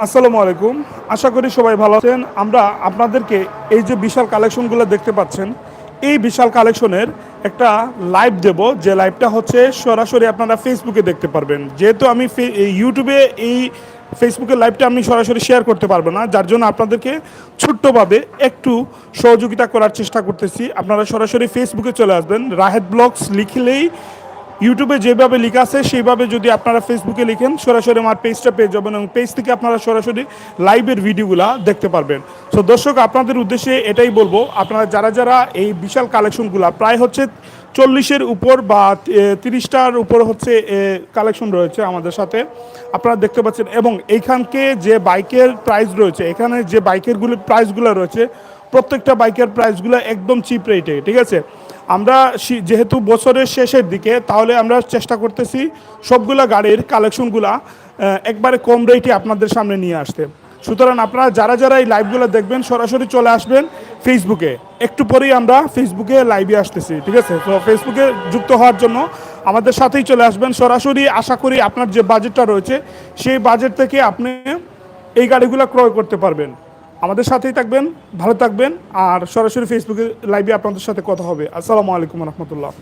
আসসালামু আলাইকুম। আশা করি সবাই ভালো আছেন। আমরা আপনাদেরকে এই যে বিশাল কালেকশনগুলো দেখতে পাচ্ছেন, এই বিশাল কালেকশনের একটা লাইভ দেব। যে লাইভটা হচ্ছে সরাসরি আপনারা ফেসবুকে দেখতে পারবেন। যেহেতু আমি ইউটিউবে এই ফেসবুকের লাইভটা আমি সরাসরি শেয়ার করতে পারব না, যার জন্য আপনাদেরকে ছোট্টভাবে একটু সহযোগিতা করার চেষ্টা করতেছি। আপনারা সরাসরি ফেসবুকে চলে আসবেন। রাহেদ ব্লগস লিখলেই ইউটিউবে যেভাবে লেখা আছে, সেইভাবে যদি আপনারা ফেসবুকে লিখেন, সরাসরি আমার পেজটা পেয়ে যাবেন এবং পেজ থেকে আপনারা সরাসরি লাইভের ভিডিওগুলো দেখতে পারবেন। সো দর্শক, আপনাদের উদ্দেশ্যে এটাই বলব, আপনারা যারা যারা এই বিশাল কালেকশনগুলো প্রায় হচ্ছে চল্লিশের উপর বা তিরিশটার উপর হচ্ছে কালেকশন রয়েছে আমাদের সাথে, আপনারা দেখতে পাচ্ছেন। এবং এইখানকে যে বাইকের প্রাইস রয়েছে, এখানে যে বাইকেরগুলি প্রাইসগুলো রয়েছে, প্রত্যেকটা বাইকের প্রাইসগুলো একদম চিপ রেটে ঠিক আছে? আমরা যেহেতু বছরের শেষের দিকে, তাহলে আমরা চেষ্টা করতেছি সবগুলা গাড়ির কালেকশনগুলা একবারে কম রেটে আপনাদের সামনে নিয়ে আসতে। সুতরাং আপনারা যারা যারা এই লাইভগুলো দেখবেন, সরাসরি চলে আসবেন ফেসবুকে একটু পরেই আমরা ফেসবুকে লাইভে আসতেছি, ঠিক আছে? তো ফেসবুকে যুক্ত হওয়ার জন্য আমাদের সাথেই চলে আসবেন। সরাসরি আশা করি আপনার যে বাজেটটা রয়েছে, সেই বাজেট থেকে আপনি এই গাড়িগুলো ক্রয় করতে পারবেন। আমাদের সাথেই থাকবেন, ভালো থাকবেন, আর সরাসরি ফেসবুকে লাইভে আপনাদের সাথে কথা হবে। আসসালামু আলাইকুম রহমতুল্লাহ।